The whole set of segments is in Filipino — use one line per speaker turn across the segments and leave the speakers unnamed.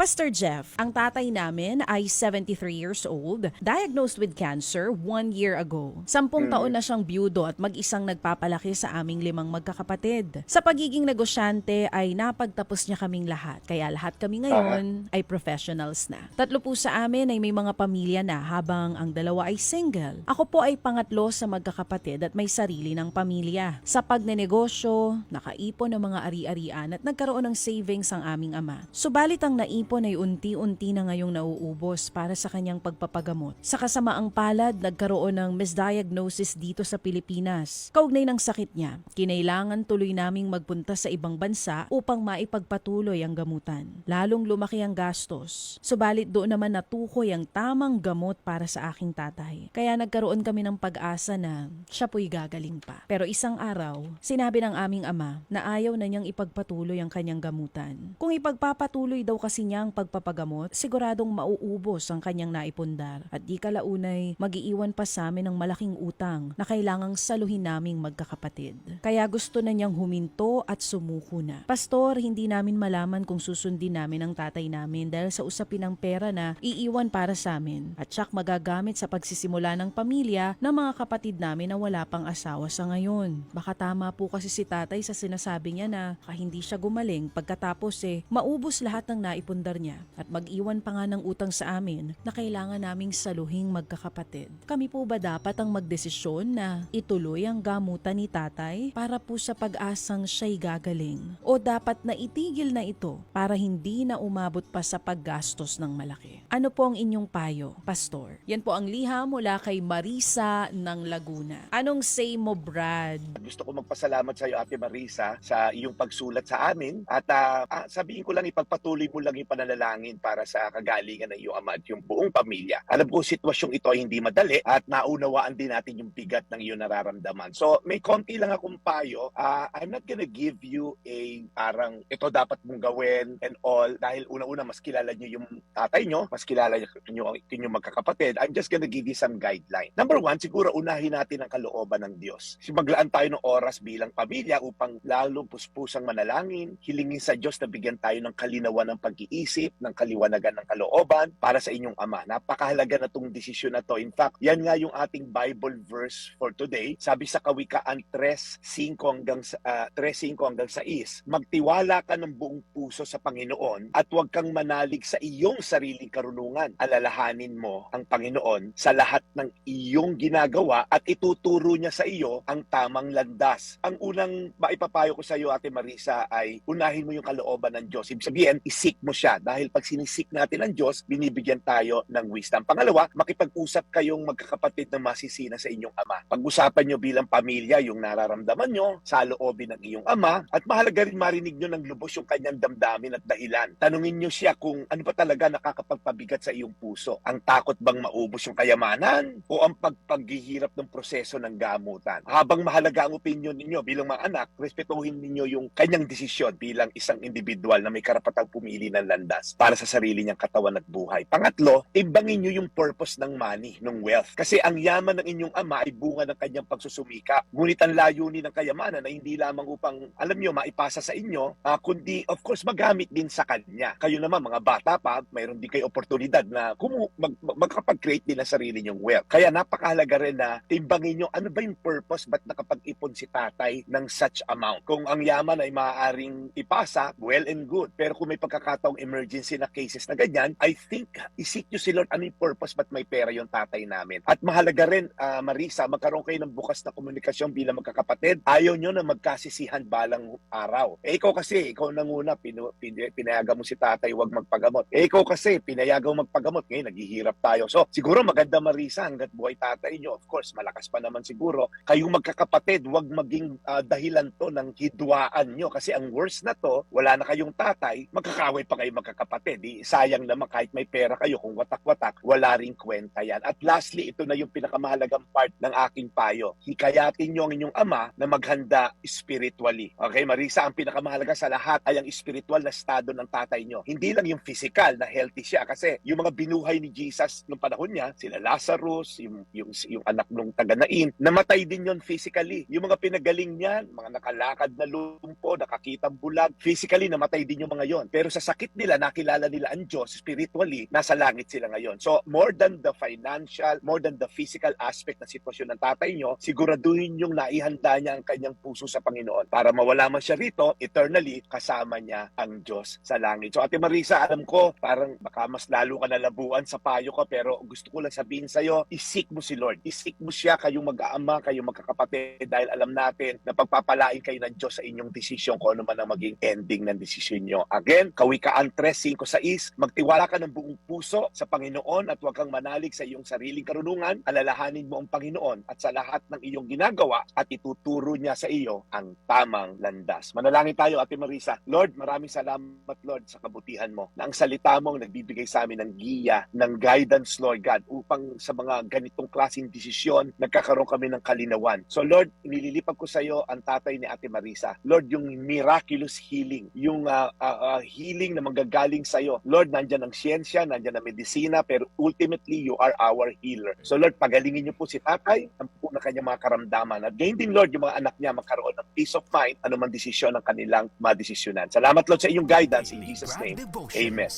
Pastor Jeff, ang tatay namin ay 73 years old, diagnosed with cancer one year ago. Sampung taon na siyang byudo at mag-isang nagpapalaki sa aming limang magkakapatid. Sa pagiging negosyante ay napagtapos niya kaming lahat, kaya lahat kami ngayon ay professionals na. Tatlo po sa amin ay may mga pamilya na habang ang dalawa ay single. Ako po ay pangatlo sa magkakapatid at may sarili ng pamilya. Sa pagnenegosyo, nakaipon ng mga ari-arian at nagkaroon ng savings ang aming ama. Subalit ang naipon ay unti-unti na ngayong nauubos para sa kanyang pagpapagamot. Sa kasamaang palad, nagkaroon ng misdiagnosis dito sa Pilipinas. Kaugnay ng sakit niya, kinailangan tuloy naming magpunta sa ibang bansa upang maipagpatuloy ang gamutan. Lalong lumaki ang gastos. Subalit doon naman natukoy ang tamang gamot para sa aking tatay. Kaya nagkaroon kami ng pag-asa na siya po'y gagaling pa. Pero isang araw, sinabi ng aming ama na ayaw na niyang ipagpatuloy ang kanyang gamutan. Kung ipagpapatuloy daw kasi niya ang pagpapagamot, siguradong mauubos ang kanyang naipundar. At di kalaunay, magiiwan pa sa amin ng malaking utang na kailangang saluhin naming magkakapatid. Kaya gusto na niyang huminto at sumuko na. Pastor, hindi namin malaman kung susundin namin ang tatay namin dahil sa usapin ng pera na iiwan para sa amin at siyak magagamit sa pagsisimula ng pamilya ng mga kapatid namin na wala pang asawa sa ngayon. Baka tama po kasi si tatay sa sinasabi niya na ka hindi siya gumaling pagkatapos eh maubos lahat ng naipundar niya at mag-iwan pa nga ng utang sa amin na kailangan naming saluhing magkakapatid. Kami po ba dapat ang magdesisyon na ituloy ang gamutan ni tatay para po sa pag-asang siya'y gagaling? O dapat na itigil na ito para hindi na umabot pa sa paggastos ng malaki? Ano po ang inyong payo, Pastor? Yan po ang liha mula kay Marisa ng Laguna. Anong say mo, Brad?
Gusto ko magpasalamat sa iyo, Ate Marisa, sa iyong pagsulat sa amin. At ah, sabihin ko lang, ipagpatuloy mo lang yung pananalangin para sa kagalingan ng iyong ama at yung buong pamilya. Alam ko, sitwasyong ito ay hindi madali at naunawaan din natin yung bigat ng iyong nararamdaman. So, may konti lang akong payo. Ah, I'm not gonna give you a parang ito dapat mong gawin and all dahil una-una mas kilala niyo yung tatay nyo, mas kilala niyo yung inyong magkakapatid. I'm just gonna give you some guideline. Number one, siguro unahin natin ang kalooban ng Diyos. Maglaan tayo ng oras bilang pamilya upang lalong puspusang manalangin, hilingin sa Diyos na bigyan tayo ng kalinawan ng pag-iisip, ng kaliwanagan ng kalooban para sa inyong ama. Napakahalaga na tong desisyon na to. In fact, yan nga yung ating Bible verse for today. Sabi sa Kawikaan 3:5 hanggang sa- ah, 3:5 hanggang 6, magtiwala ka ng buong puso sa Panginoon at huwag kang manalig sa iyong sariling karunungan. Alalahanin mo ang Panginoon sa lahat ng iyong ginagawa at ituturo niya sa iyo ang tamang landas. Ang unang maipapayo ko sa iyo, Ate Marisa, ay unahin mo yung kalooban ng Diyos. Ibig sabihin, isik mo siya. Dahil pag sinisik natin ang Diyos, binibigyan tayo ng wisdom. Pangalawa, makipag-usap kayong magkakapatid na masisina sa inyong ama. Pag-usapan nyo bilang pamilya yung nararamdaman nyo sa loobin ng iyong ama at mahalaga rin marinig nyo ng lubos yung kanyang damdamin at dahilan. Tanungin nyo siya kung ano pa talaga nakakapagpabigat sa iyong puso. Ang takot bang maubos yung kayamanan o ang pagpaghihirap ng proseso ng gamutan. Habang mahalaga ang opinion ninyo bilang mga anak, respetuhin ninyo yung kanyang desisyon bilang isang individual na may karapatang pumili ng landas para sa sarili niyang katawan at buhay. Pangatlo, timbangin nyo yung purpose ng money, ng wealth. Kasi ang yaman ng inyong ama ay bunga ng kanyang pagsusumika. Ngunit ang layunin ng kayamanan ay hindi lamang upang, alam nyo, maipasa sa inyo, ah, kundi of course magamit din sa kanya. Kayo naman mga bata pa, mayroon din kayo oportunidad na kumu- mag, mag- magkapag-create din ng sarili nyong wealth. Kaya napakahalaga rin na timbangin nyo ano ba yung purpose ba't nakapag-ipon si tatay ng such amount. Kung ang yaman ay maaaring ipasa, well and good. Pero kung may pagkakataong emergency na cases na ganyan, I think isik nyo si Lord ano yung purpose ba't may pera yung tatay namin. At mahalaga rin, ah, Marisa, magkaroon kayo ng bukas na komunikasyon bilang magkakapatid. Ayaw nyo na magkasisihan balang araw. Eh ikaw kasi, ikaw nanguna, pinu, pin, pinayagan mo si tatay wag magpagamot. Eh ikaw kasi, pinayagan mo magpagamot. Ngayon, naghihirap tayo. So, siguro maganda Marisa, hanggat buhay tatay nyo, of course, malakas pa naman siguro. Kayong magkakapatid, wag maging ah, dahilan to ng hidwaan nyo. Kasi ang worst na to, wala na kayong tatay, magkakaway pa kayo magkakapatid. Di, sayang naman kahit may pera kayo, kung watak-watak, wala ring kwenta yan. At lastly, ito na yung pinakamahalagang part ng aking payo. Hikayatin nyo ang inyong ama na maghanda spiritually. Okay, Marisa, ang pinakamahalaga sa lahat ay ang spiritual na estado ng tatay nyo. Hindi lang yung physical na healthy siya kasi yung mga binuhay ni Jesus nung panahon niya, sila Lazarus, yung, yung, yung anak nung taga-Nain, namatay din yon physically. Yung mga pinagaling niyan, mga nakalakad na lumpo, nakakitang bulag, physically namatay din yung mga yon. Pero sa sakit nila, nila, nakilala nila ang Diyos spiritually, nasa langit sila ngayon. So, more than the financial, more than the physical aspect ng sitwasyon ng tatay nyo, siguraduhin yung naihanda niya ang kanyang puso sa Panginoon para mawala man siya rito, eternally, kasama niya ang Diyos sa langit. So, Ate Marisa, alam ko, parang baka mas lalo ka nalabuan sa payo ko, pero gusto ko lang sabihin sa'yo, isik mo si Lord. Isik mo siya, kayong mag-aama, kayong magkakapatid, dahil alam natin na pagpapalain kayo ng Diyos sa inyong desisyon kung ano man ang maging ending ng desisyon nyo. Again, Kawikaan 3.5.6, magtiwala ka ng buong puso sa Panginoon at huwag kang manalig sa iyong sariling karunungan, alalahanin mo ang Panginoon at sa lahat ng iyong ginagawa at ituturo niya sa iyo ang tamang landas. Manalangin tayo, Ate Marisa. Lord, maraming salamat, Lord, sa kabutihan mo na ang salita mo ang nagbibigay sa amin ng giya, ng guidance, Lord God, upang sa mga ganitong klaseng desisyon, nagkakaroon kami ng kalinawan. So Lord, inililipag ko sa iyo ang tatay ni Ate Marisa. Lord, yung miraculous healing, yung ah, ah, ah, healing na manggagaling sa iyo. Lord, nandyan ang siyensya, nandyan ang medisina, pero ultimately, you are our healer. So Lord, pagalingin niyo po si tatay, ang po na kanyang mga karamdaman. At gain din, Lord, yung mga anak niya magkaroon ng peace of mind, anumang desisyon ang kanilang madesisyonan. Salamat, Lord, sa iyong guidance in Jesus' name. Amen.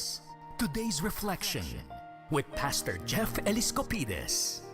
Today's reflection with Pastor Jeff Eliscopides.